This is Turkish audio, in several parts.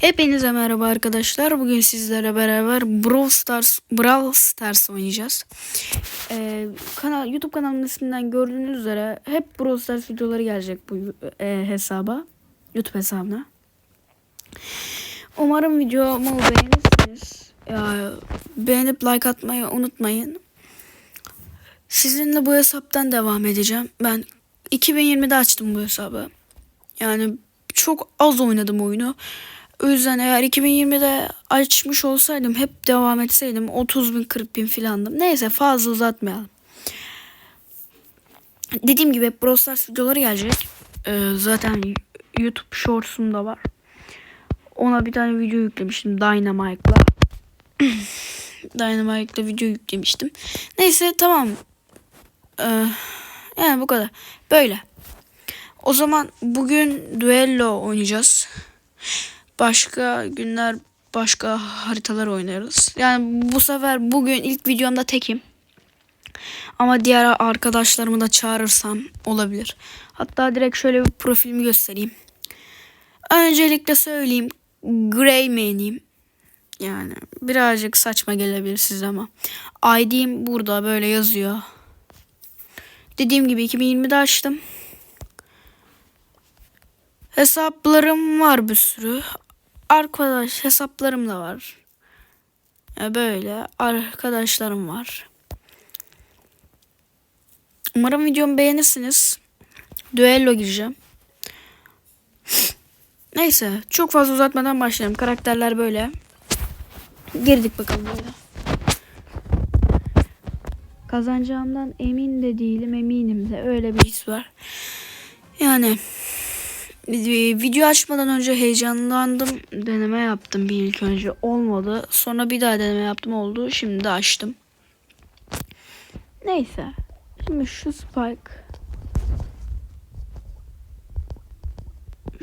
Hepinize merhaba arkadaşlar. Bugün sizlere beraber Brawl Stars, Brawl Stars oynayacağız. Ee, kanal, YouTube kanalımın isminden gördüğünüz üzere hep Brawl Stars videoları gelecek bu e, hesaba. YouTube hesabına. Umarım videomu beğenirsiniz. Ya, beğenip like atmayı unutmayın. Sizinle bu hesaptan devam edeceğim. Ben 2020'de açtım bu hesabı. Yani çok az oynadım oyunu. O yüzden eğer 2020'de açmış olsaydım hep devam etseydim 30 bin 40 bin filandım. Neyse fazla uzatmayalım. Dediğim gibi hep Brawl Stars videoları gelecek. Ee, zaten YouTube Shorts'um da var. Ona bir tane video yüklemiştim Dynamite'la. Dynamite'la video yüklemiştim. Neyse tamam. Ee, yani bu kadar. Böyle. O zaman bugün duello oynayacağız. Başka günler başka haritalar oynarız. Yani bu sefer bugün ilk videomda tekim. Ama diğer arkadaşlarımı da çağırırsam olabilir. Hatta direkt şöyle bir profilimi göstereyim. Öncelikle söyleyeyim. Grey main'iyim. Yani birazcık saçma gelebilir size ama. ID'm burada böyle yazıyor. Dediğim gibi 2020'de açtım. Hesaplarım var bir sürü. Arkadaş hesaplarım da var. Ya böyle arkadaşlarım var. Umarım videomu beğenirsiniz. Düello gireceğim. Neyse çok fazla uzatmadan başlayalım. Karakterler böyle. Girdik bakalım böyle. Kazanacağımdan emin de değilim eminim de öyle bir his var. Yani video açmadan önce heyecanlandım. Deneme yaptım bir ilk önce. Olmadı. Sonra bir daha deneme yaptım oldu. Şimdi de açtım. Neyse. Şimdi şu Spike.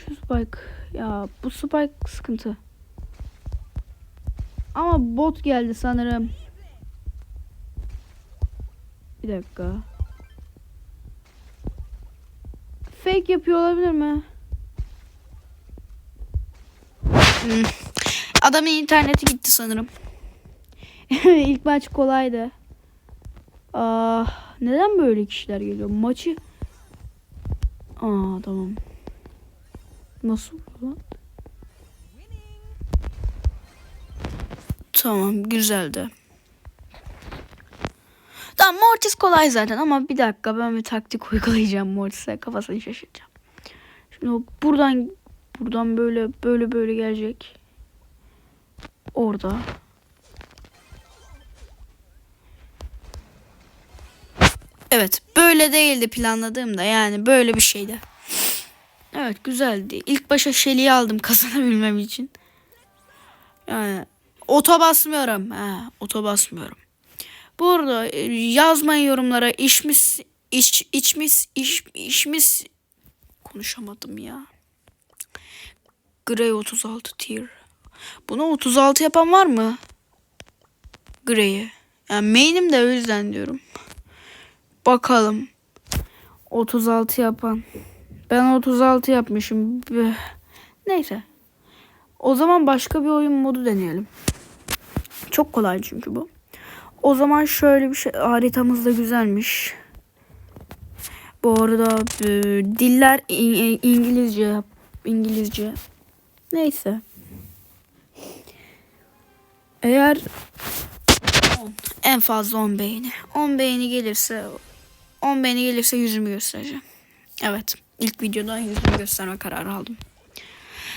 Şu Spike. Ya bu Spike sıkıntı. Ama bot geldi sanırım. Bir dakika. Fake yapıyor olabilir mi? Adamın interneti gitti sanırım. İlk maç kolaydı. Ah, neden böyle kişiler geliyor? Maçı Aa tamam. Nasıl lan? Tamam güzeldi. Tamam Mortis kolay zaten ama bir dakika ben bir taktik uygulayacağım Mortis'e kafasını şaşıracağım. Şimdi buradan buradan böyle böyle böyle gelecek. Orada. Evet böyle değildi planladığımda yani böyle bir şeydi. Evet güzeldi. İlk başa Shelly'i aldım kazanabilmem için. Yani oto basmıyorum. Ha, oto basmıyorum. Bu e, yazmayın yorumlara işmiş iş içmiş iş işmiş konuşamadım ya. Grey 36 tier. Bunu 36 yapan var mı? Grey'i. Yani main'im de o yüzden diyorum. Bakalım. 36 yapan. Ben 36 yapmışım. Neyse. O zaman başka bir oyun modu deneyelim. Çok kolay çünkü bu. O zaman şöyle bir şey haritamız da güzelmiş. Bu arada e, diller İngilizce İngilizce. Neyse. Eğer 10, en fazla 10 beğeni. 10 beğeni gelirse 10 beğeni gelirse yüzümü göstereceğim. Evet. ilk videoda yüzümü gösterme kararı aldım.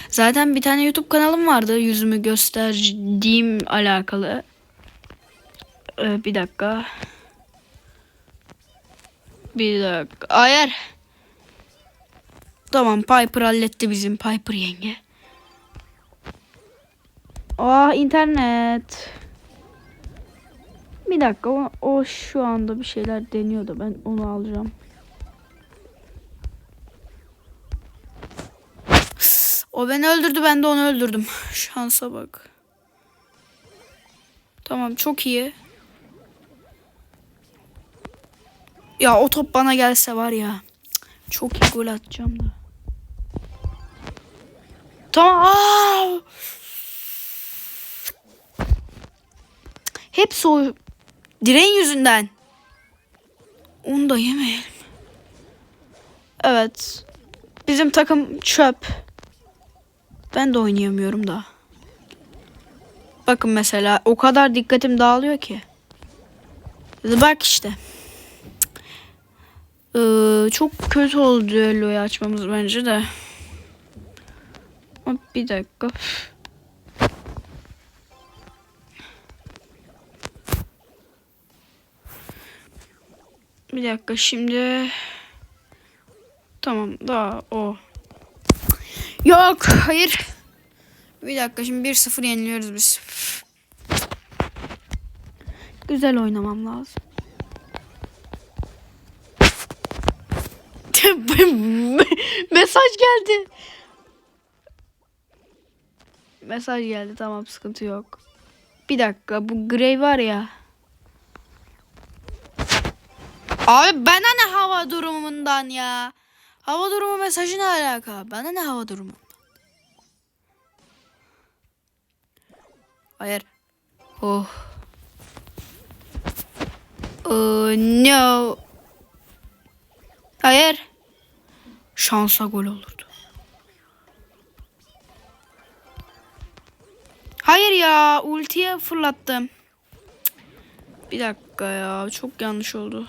Zaten bir tane YouTube kanalım vardı yüzümü gösterdiğim alakalı. Ee, bir dakika. Bir dakika. Hayır. Tamam Piper halletti bizim Piper yenge. Ah internet. Bir dakika o, o şu anda bir şeyler deniyordu. Ben onu alacağım. O beni öldürdü ben de onu öldürdüm. Şansa bak. Tamam çok iyi. Ya o top bana gelse var ya. Çok iyi gol atacağım da. Tamam. Aa! Hepsi o direğin yüzünden. Onu da yemeyelim. Evet. Bizim takım çöp. Ben de oynayamıyorum da. Bakın mesela o kadar dikkatim dağılıyor ki. Bak işte. Ee, çok kötü oldu düelloyu açmamız bence de. Bir dakika. Bir dakika şimdi. Tamam daha o. Yok hayır. Bir dakika şimdi 1-0 yeniliyoruz biz. Güzel oynamam lazım. Mesaj geldi. Mesaj geldi tamam sıkıntı yok. Bir dakika bu Grey var ya. Abi bana ne hava durumundan ya. Hava durumu mesajı ne alaka? Bana ne hava durumu? Hayır. Oh. Oh no. Hayır. Şansa gol olurdu. Hayır ya ultiye fırlattım. Bir dakika ya çok yanlış oldu.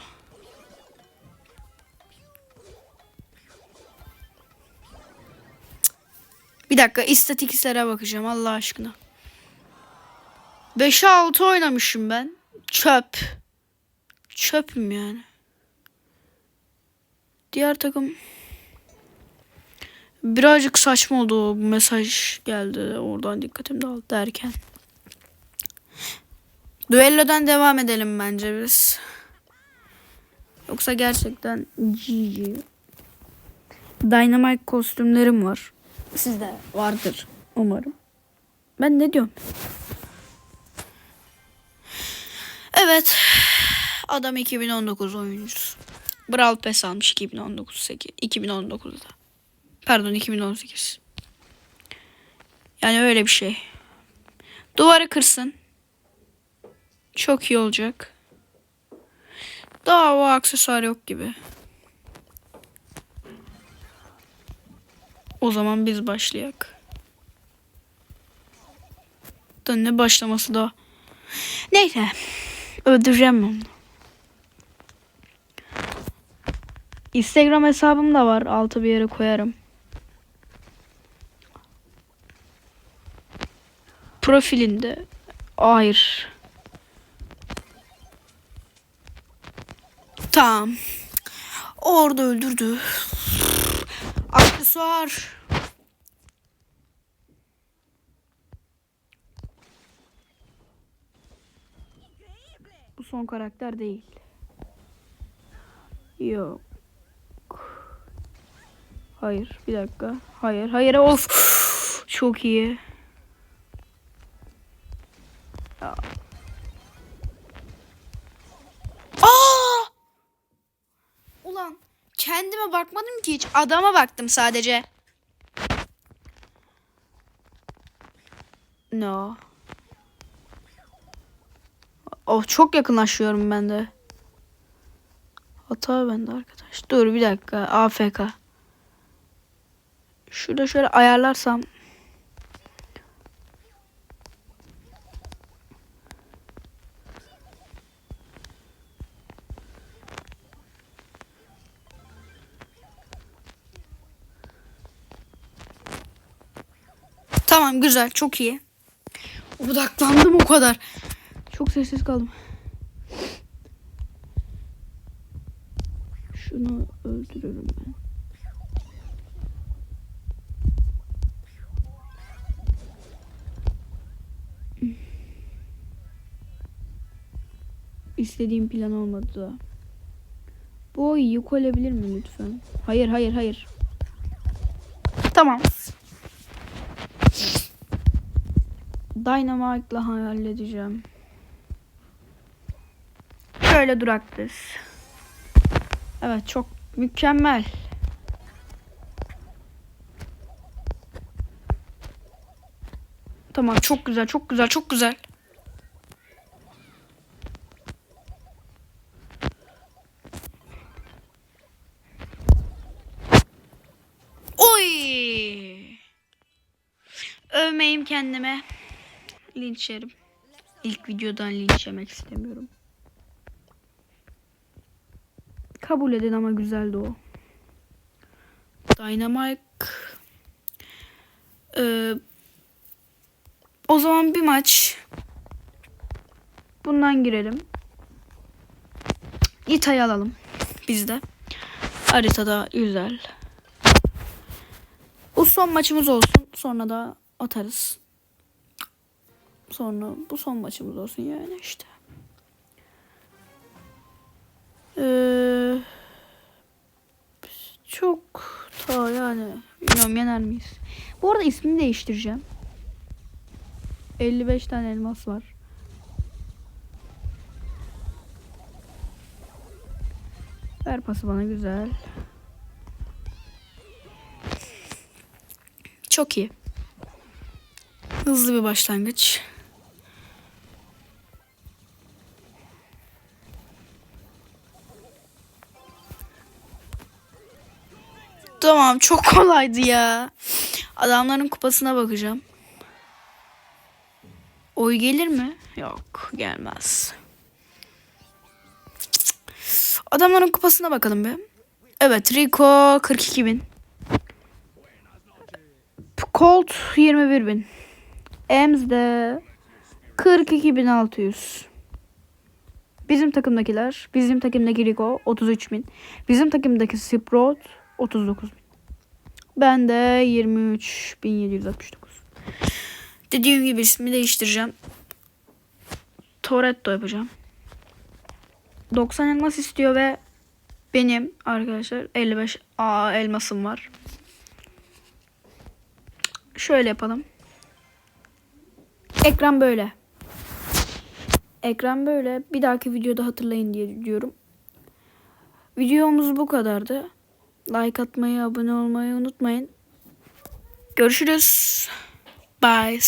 Bir dakika istatistiklere bakacağım Allah aşkına. 5'e 6 oynamışım ben. Çöp. Çöpüm yani. Diğer takım birazcık saçma oldu o mesaj geldi oradan dikkatim dağıldı derken. Düellodan devam edelim bence biz. Yoksa gerçekten GG. Dynamite kostümlerim var. Sizde vardır umarım. Ben ne diyorum? Evet. Adam 2019 oyuncusu. Brawl Pass almış 2019 8 2019'da. Pardon 2018. Yani öyle bir şey. Duvarı kırsın. Çok iyi olacak. Daha o aksesuar yok gibi. O zaman biz başlayak. Da ne başlaması da. Neyse. Öldüreceğim onu. Instagram hesabım da var. Altı bir yere koyarım. Profilinde. Hayır. Tamam. Orada öldürdü. Aksesuar. Bu son karakter değil. Yok. Hayır bir dakika. Hayır hayır of. Çok iyi. Kendime bakmadım ki hiç. Adama baktım sadece. No. Oh çok yakınlaşıyorum ben de. Hata bende arkadaş. Dur bir dakika. AFK. Şurada şöyle ayarlarsam. Tamam güzel çok iyi. Odaklandım o kadar. Çok sessiz kaldım. Şunu öldürürüm ben. İstediğim plan olmadı da. Bu yok olabilir mi lütfen? Hayır hayır hayır. Tamam. Dynamite halledeceğim. Şöyle duraktır. Evet çok mükemmel. Tamam çok güzel çok güzel çok güzel. Oy! Övmeyim kendime. Linç yerim. İlk videodan linç yemek istemiyorum. Kabul edin ama güzeldi o. Dynamite. Ee, o zaman bir maç. Bundan girelim. İta'yı alalım. Bizde. Haritada güzel. Bu son maçımız olsun. Sonra da atarız. Sonra bu son maçımız olsun yani işte. Ee, çok ta yani bilmiyorum yener miyiz? Bu arada ismini değiştireceğim. 55 tane elmas var. Ver pası bana güzel. Çok iyi. Hızlı bir başlangıç. Tamam çok kolaydı ya. Adamların kupasına bakacağım. Oy gelir mi? Yok gelmez. Adamların kupasına bakalım bir. Evet Rico 42 bin. Colt 21 bin. Ems de 42.600. Bizim takımdakiler, bizim takımdaki Rico 33 bin. Bizim takımdaki Sprout 39 bin. Ben de 23.769. Dediğim gibi ismi değiştireceğim. Toretto yapacağım. 90 elmas istiyor ve benim arkadaşlar 55 A elmasım var. Şöyle yapalım. Ekran böyle. Ekran böyle. Bir dahaki videoda hatırlayın diye diyorum. Videomuz bu kadardı. Like atmayı, abone olmayı unutmayın. Görüşürüz. Bye.